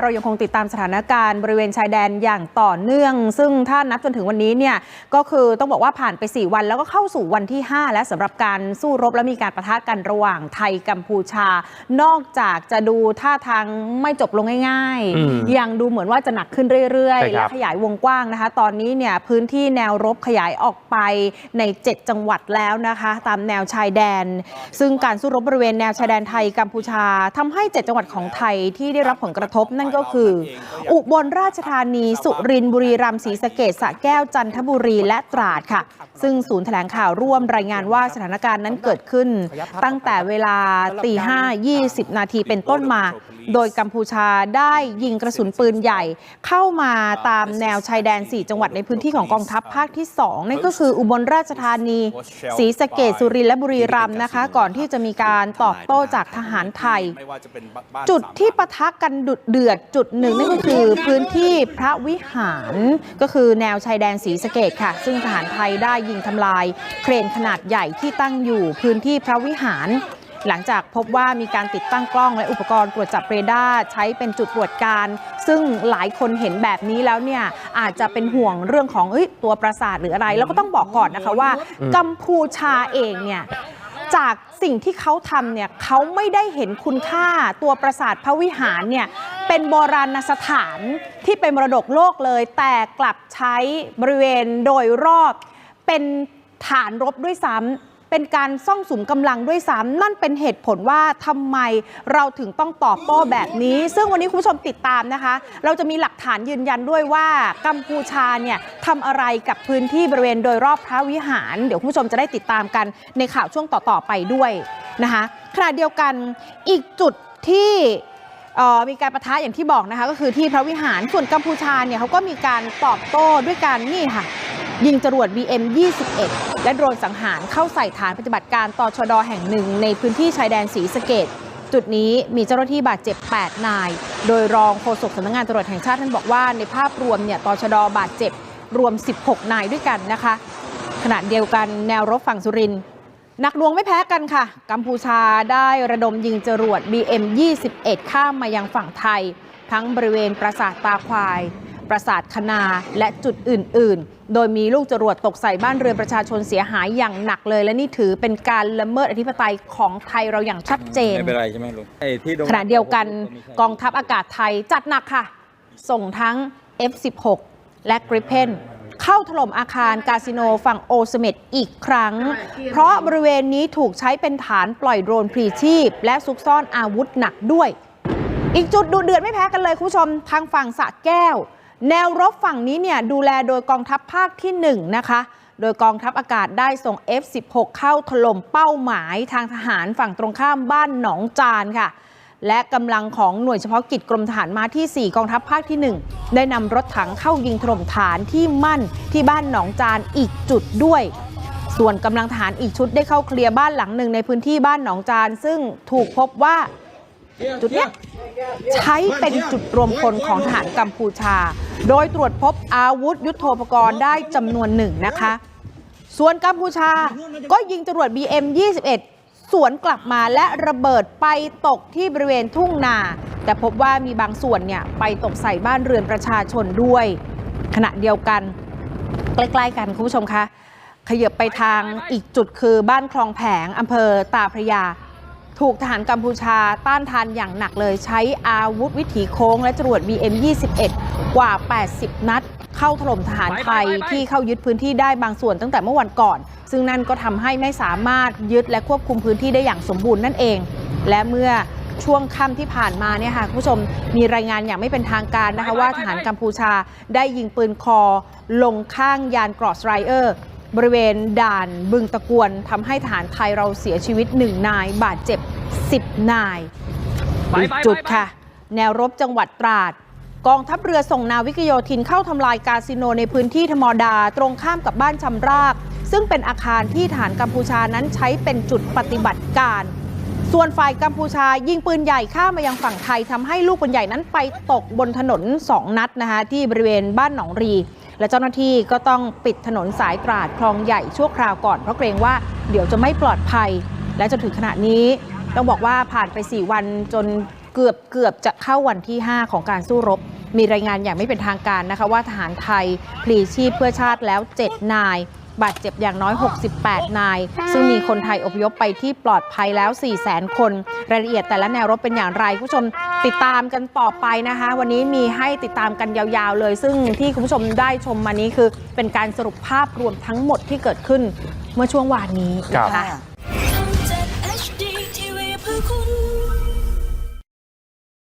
เรายังคงติดตามสถานการณ์บริเวณชายแดนอย่างต่อเนื่อง ซึ่งถ้านับจนถึงวันนี้เนี่ยก็คือต้องบอกว่าผ่านไป 4 วันแล้วก็เข้าสู่วันที่ 5 และสำหรับการสู้รบและมีการประทะกันระหว่างไทยกัมพูชา นอกจากจะดูท่าทางไม่จบลงง่ายอืมๆยังดูเหมือนว่าจะหนักขึ้นเรื่อยใช่ๆครัและบขยายวงกว้างนะคะ ตอนนี้เนี่ยพื้นที่แนวรบขยายออกไปใน 7 จังหวัดแล้วนะคะ ตามแนวชายแดน ซึ่งการสู้รบบริเวณแนวชายแดนไทยกัมพูชาทำให้ 7 จังหวัดของไทยที่ได้รับผลกระทบนั่นก็คือ อุบลราชธานี สุรินทร์บุรีรัมย์ศรีสะเกษสระแก้วจันทบุรีและตราดค่ะ ซึ่งศูนย์แถลงข่าวร่วมรายงานว่าสถานการณ์นั้นเกิดขึ้น ตั้งแต่เวลาตีห้า20นาทีเป็นต้นมา โดยกัมพูชาได้ยิงกระสุนปืนใหญ่ เข้ามาตามแนวชายแดน 4 จังหวัดในพื้นที่ของกองทัพภาคที่ 2 นั่นก็คืออุบลราชธานีศรีสะเกษสุรินทร์และบุรีรัมย์นะคะ ก่อนที่จะมีการตอบโต้จากทหารไทยไม่ว่าจะเป็นบ้านจุดที่ปะทะกันดุเดือดจุดหนึ่งนั่นก็คือพื้นที่พระวิหารก็คือแนวชายแดนศรีสะเกดค่ะ ซึ่งทหารไทยได้ยิงทำลาย เครนขนาดใหญ่ที่ตั้งอยู่พื้นที่พระวิหาร หลังจากพบว่ามีการติดตั้งกล้องและอุปกรณ์ตรวจจับเรดาร์ใช้เป็นจุดตรวจการ ซึ่งหลายคนเห็นแบบนี้แล้วเนี่ยอาจจะเป็นห่วงเรื่องของอตัวประสาทหรืออะไร แล้วก็ต้องบอกก่อนนะคะว่า กัมพูชาเองเนี่ยจากสิ่งที่เขาทำเนี่ยเขาไม่ได้เห็นคุณค่าตัวปราสาทพระวิหารเนี่ย เป็นโบราณสถานที่เป็นมรดกโลกเลย แต่กลับใช้บริเวณโดยรอบ เป็นฐานรบด้วยซ้ำเป็นการซ่องสุมกำลังด้วยซ้ำนั่นเป็นเหตุผลว่าทำไมเราถึงต้องตอบโต้แบบนี้ ซึ่งวันนี้คุณผู้ชมติดตามนะคะ เราจะมีหลักฐานยืนยันด้วยว่ากัมพูชาเนี่ยทำอะไรกับพื้นที่บริเวณโดยรอบพระวิหาร เดี๋ยวคุณผู้ชมจะได้ติดตามกันในข่าวช่วงต่อๆไปด้วยนะคะขณะเดียวกันอีกจุดที่ มีการประทะอย่างที่บอกนะคะก็คือที่พระวิหารส่วนกัมพูชาเนี่ยเขาก็มีการตอบโต้ด้วยการนี่ค่ะ ยิงจรวด BM 21 และโดรนสังหารเข้าใส่ฐานปฏิบัติการต่อชดอแห่งหนึ่ง ในพื้นที่ชายแดนศรีสะเกดจุดนี้มีเจ้าหน้าที่บาดเจ็บ 8 นาย โดยรองโฆษกสำนักงานตำรวจแห่งชาติท่านบอกว่าในภาพรวมเนี่ยตชดบาดเจ็บรวม 16 นายด้วยกันนะคะ ขณะเดียวกันแนวรบฝั่งสุรินทร์ หนักหน่วงไม่แพ้กันค่ะ กัมพูชาได้ระดมยิงจรวด BM 21 ข้ามมายังฝั่งไทย ทั้งบริเวณปราสาทตาควาย ปราสาทคณาและจุดอื่น ๆ โดยมีลูกจรวดตกใส่บ้านเรือนประชาชนเสียหายอย่างหนักเลย และนี่ถือเป็นการละเมิดอธิปไตยของไทยเราอย่างชัดเจนไม่เป็นไรใช่ไหมลุงไอ้ที่โดนขณะเดียวกันกองทัพอากาศไทยจัดหนักค่ะ ส่งทั้ง F16 และ Gripen เข้าถล่มอาคารคาสิโนฝั่งโอสเมดอีกครั้ง เพราะบริเวณนี้ถูกใช้เป็นฐานปล่อยโดรนพรีชีพ และซุกซ่อนอาวุธหนักด้วย อีกจุดดุเดือดไม่แพ้กันเลยคุณผู้ชมทางฝั่งสระแก้ว แนวรบฝั่งนี้เนี่ยดูแลโดยกองทัพภาคที่ 1 นะคะโดยกองทัพอากาศได้ส่ง F16 เข้าถล่มเป้าหมายทางทหารฝั่งตรงข้ามบ้านหนองจานค่ะ และกำลังของหน่วยเฉพาะกิจกรมทหารมาที่ 4 กองทัพภาคที่ 1 ได้นำรถถังเข้ายิงถล่มฐานที่มั่นที่บ้านหนองจานอีกจุดด้วย ส่วนกำลังทหารอีกชุดได้เข้าเคลียร์บ้านหลังหนึ่งในพื้นที่บ้านหนองจาน ซึ่งถูกพบว่าจุดนี้ใช้เป็นจุดรวมพลของทหารกัมพูชา โดยตรวจพบอาวุธยุโทโธปกรณ์ได้จำนวนหนึ่งนะคะ ส่วนกัมพูชาก็ยิงจรวด BM 21 สวนกลับมาและระเบิดไปตกที่บริเวณทุ่งนา แต่พบว่ามีบางส่วนเนี่ยไปตกใส่บ้านเรือนประชาชนด้วย ขณะเดียวกัน ใกล้ๆกันคุณผู้ชมคะขยับไปทางอีกจุดคือบ้านคลองแผงอำเภอตาพระยา ถูกทหารกัมพูชาต้านทานอย่างหนักเลยใช้อาวุธวิถีโค้งและจรวด BM 21 กว่า 80 นัด เข้าถล่มทหารไทยที่เข้ายึดพื้นที่ได้บางส่วนตั้งแต่เมื่อวันก่อน ซึ่งนั่นก็ทำให้ไม่สามารถยึดและควบคุมพื้นที่ได้อย่างสมบูรณ์นั่นเอง และเมื่อช่วงค่ำที่ผ่านมาเนี่ยค่ะคุณผู้ชมมีรายงานอย่างไม่เป็นทางการนะคะว่าทหารกัมพูชาได้ยิงปืนคอ ลงข้างยานกรอสไรเออร์บริเวณด่านบึงตะกวนทำให้ฐานไทยเราเสียชีวิต1นายบาดเจ็บ 10 นายอีกจุดค่ะ แนวรบจังหวัดตราด กองทัพเรือส่งนาวิกโยธินเข้าทำลายคาสิโนในพื้นที่ธมดา ตรงข้ามกับบ้านชำราก ซึ่งเป็นอาคารที่ฐานกัมพูชานั้นใช้เป็นจุดปฏิบัติการ ส่วนฝ่ายกัมพูชายิงปืนใหญ่ข้ามมายังฝั่งไทยทำให้ลูกปืนใหญ่นั้นไปตกบนถนน 2 นัดนะคะที่บริเวณบ้านหนองรี และเจ้าหน้าที่ก็ต้องปิดถนนสายตราดคลองใหญ่ชั่วคราวก่อนเพราะเกรงว่าเดี๋ยวจะไม่ปลอดภัย และจนถึงขณะนี้ต้องบอกว่าผ่านไป 4 วันจน เกือบเกือบจะเข้าวันที่ 5 ของการสู้รบ มีรายงานอย่างไม่เป็นทางการนะคะว่าทหารไทยพลีชีพเพื่อชาติแล้ว 7 นาย บาดเจ็บอย่างน้อย 68 นาย ซึ่งมีคนไทยอพยพไปที่ปลอดภัยแล้ว 4 0 0 0 0 0 คน รายละเอียดแต่ละแนวรบเป็นอย่างไรคุณผู้ชมติดตามกันต่อไปนะคะ วันนี้มีให้ติดตามกันยาวๆเลย ซึ่งที่คุณผู้ชมได้ชมมานี้คือ เป็นการสรุปภาพรวมทั้งหมดที่เกิดขึ้นเมื่อช่วงวานนี้นะคะ